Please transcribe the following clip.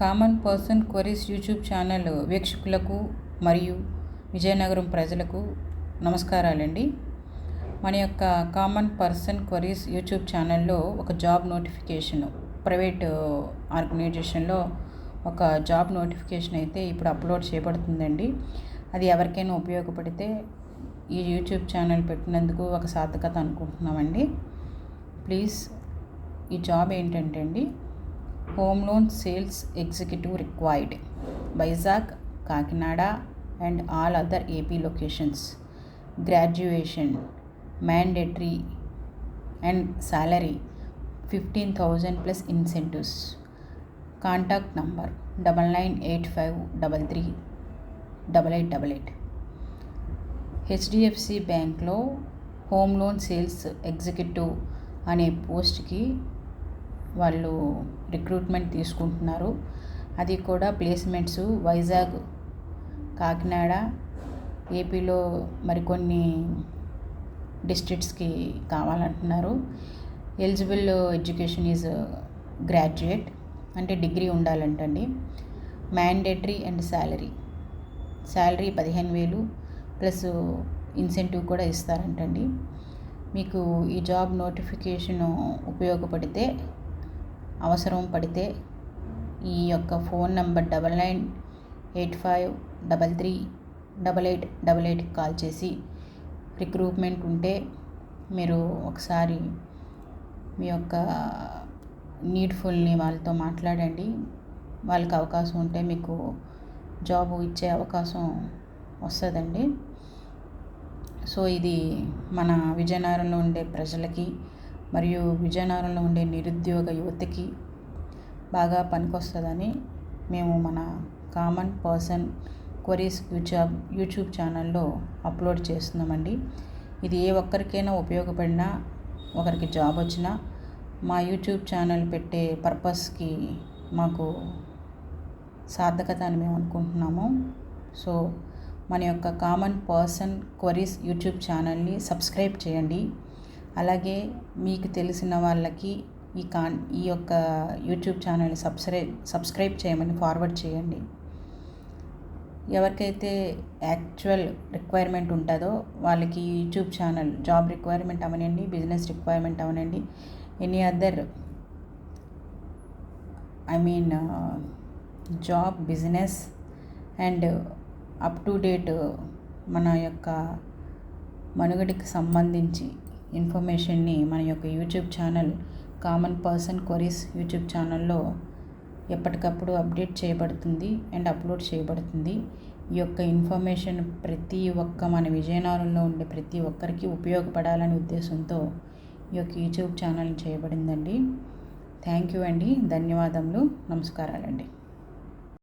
Common person queries YouTube channel వీక్షకులకు మరియు విజయనగరం ప్రజలకు నమస్కారాలండి. మన యొక్క కామన్ పర్సన్ క్వరీస్ యూట్యూబ్ ఛానల్లో ఒక జాబ్ నోటిఫికేషన్ ప్రైవేట్ ఆర్గనైజేషన్లో ఒక జాబ్ నోటిఫికేషన్ అయితే ఇప్పుడు అప్లోడ్ చేయబడుతుందండి. అది ఎవరికైనా ఉపయోగపడితే ఈ యూట్యూబ్ ఛానల్ పెట్టినందుకు ఒక సార్థకత అనుకుంటున్నామండి. ప్లీజ్ ఈ జాబ్ ఏంటంటే అండి home loan sales executive required Vizag Kakinada and all other AP locations graduation mandatory and salary fifteen thousand plus incentives contact number double nine eight five double three double eight double eight HDFC బ్యాంక్లో home loan sales executive అనే పోస్ట్కి వాళ్ళు recruitment తీసుకుంటున్నారు. అది కూడా placements Vizag Kakinada ఏపీలో మరికొన్ని డిస్ట్రిక్ట్స్కి కావాలంటున్నారు. ఎలిజిబుల్ ఎడ్యుకేషన్ ఈజ్ గ్రాడ్యుయేట్ అంటే డిగ్రీ ఉండాలంటండి. మ్యాండేటరీ అండ్ శాలరీ శాలరీ పదిహేను వేలు ప్లస్ ఇన్సెంటివ్ కూడా ఇస్తారంటండి. మీకు ఈ జాబ్ నోటిఫికేషన్ ఉపయోగపడితే అవసరం పడితే ఈ యొక్క phone number double nine eight five double three double eight double ఎయిట్కి కాల్ చేసి రిక్రూట్మెంట్ ఉంటే మీరు ఒకసారి మీ యొక్క నీడ్ఫుల్ని వాళ్ళతో మాట్లాడండి. వాళ్ళకి అవకాశం ఉంటే మీకు జాబ్ ఇచ్చే అవకాశం వస్తుందండి. సో ఇది మన విజయనగరంలో ఉండే ప్రజలకి మరియు విజయనగరంలో ఉండే నిరుద్యోగ యువతకి బాగా పనికొస్తుందని మేము మన common person queries YouTube YouTube ఛానల్లో అప్లోడ్ చేస్తున్నామండి. ఇది ఏ ఒక్కరికైనా ఉపయోగపడినా ఒకరికి జాబ్ వచ్చినా మా యూట్యూబ్ ఛానల్ పెట్టే పర్పస్కి మాకు సార్థకత అని మేము అనుకుంటున్నాము. సో మన యొక్క కామన్ పర్సన్ క్వరీస్ యూట్యూబ్ ఛానల్ని సబ్స్క్రైబ్ చేయండి. అలాగే మీకు తెలిసిన వాళ్ళకి ఈ కాన్ ఈ యొక్క యూట్యూబ్ ఛానల్ని సబ్స్క్రైబ్ సబ్స్క్రైబ్ చేయమని ఫార్వర్డ్ చేయండి. ఎవరికైతే యాక్చువల్ రిక్వైర్మెంట్ ఉంటుందో వాళ్ళకి యూట్యూబ్ ఛానల్ జాబ్ రిక్వైర్మెంట్ అవనండి business requirement అవనండి any other I mean job business and up to date మన యొక్క మనుగడికి సంబంధించి ఇన్ఫర్మేషన్ని మన యొక్క YouTube channel common person queries YouTube ఛానల్లో ఎప్పటికప్పుడు అప్డేట్ చేయబడుతుంది అండ్ అప్లోడ్ చేయబడుతుంది. ఈ యొక్క ఇన్ఫర్మేషన్ ప్రతి ఒక్క మన విజయనగరంలో ఉండే ప్రతి ఒక్కరికి ఉపయోగపడాలనే ఉద్దేశంతో ఈ యొక్క యూట్యూబ్ ఛానల్ చేయబడిందండి. థ్యాంక్ యూ అండి. ధన్యవాదములు. నమస్కారాలండి.